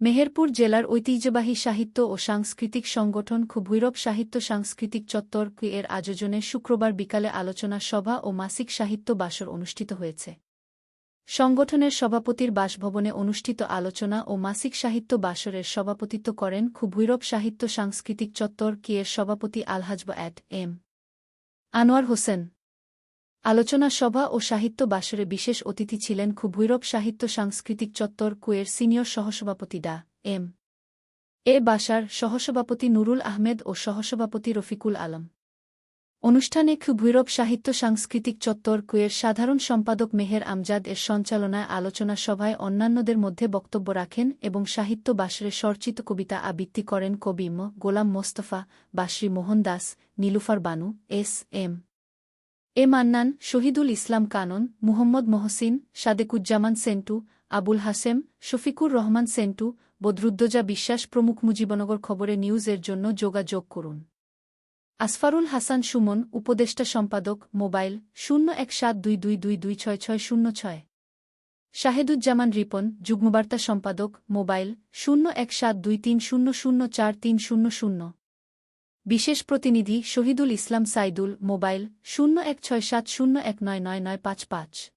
মেহেরপুর জেলার ঐতিহ্যবাহী সাহিত্য ও সাংস্কৃতিক সংগঠন খুভৈরব সাহিত্য সাংস্কৃতিক চত্বর এর আয়োজনে শুক্রবার বিকালে আলোচনা সভা ও মাসিক সাহিত্য বাসর অনুষ্ঠিত হয়েছে। সংগঠনের সভাপতির বাসভবনে অনুষ্ঠিত আলোচনা ও মাসিক সাহিত্য বাসরের সভাপতিত্ব করেন খুভৈরব সাহিত্য সাংস্কৃতিক চত্বর এর সভাপতি আলহাজব অ্যাট এম। আনোয়ার হোসেন। আলোচনা সভা ও সাহিত্য বাসরে বিশেষ অতিথি ছিলেন খুভৈরব সাহিত্য সাংস্কৃতিক চত্বর কুয়ের সিনিয়র সহসভাপতি ডা এম এ বাসার সহসভাপতি নুরুল আহমেদ ও সহসভাপতি রফিকুল আলম। অনুষ্ঠানে খুভৈরব সাহিত্য সাংস্কৃতিক চত্বর কুয়ের সাধারণ সম্পাদক মেহের আমজাদ এর সঞ্চালনায় আলোচনা সভায় অন্যান্যদের মধ্যে বক্তব্য রাখেন এবং সাহিত্য বাসরে স্বরচিত কবিতা আবৃত্তি করেন কবি ম Golam Mostafa, Basri Mohan Das, Nilufar Banu, S M. A Mannan Shahidul Islam Kanon, Muhammad Mohsin, Sadekuzzaman Sentu, Abul Hashem Shafiqur Rahman Sentu, Badruddoza Biswas প্রমুখ মুজিবনগর খবরে নিউজের জন্য যোগাযোগ করুন। আসফারুল হাসান সুমন, উপদেষ্টা সম্পাদক, মোবাইল, শূন্য এক সাত দুই দুই দুই দুই ছয় ছয় শূন্য ছয়। শাহেদুজ্জামান রিপন, যুগ্মবার্তা সম্পাদক, মোবাইল, শূন্য এক সাত দুই তিন শূন্য শূন্য চার তিন শূন্য শূন্য। বিশেষ প্রতিনিধি শহীদুল ইসলাম সাইদুল, মোবাইল শূন্য এক ছয় সাত শূন্য এক নয় নয় নয় পাঁচ পাঁচ।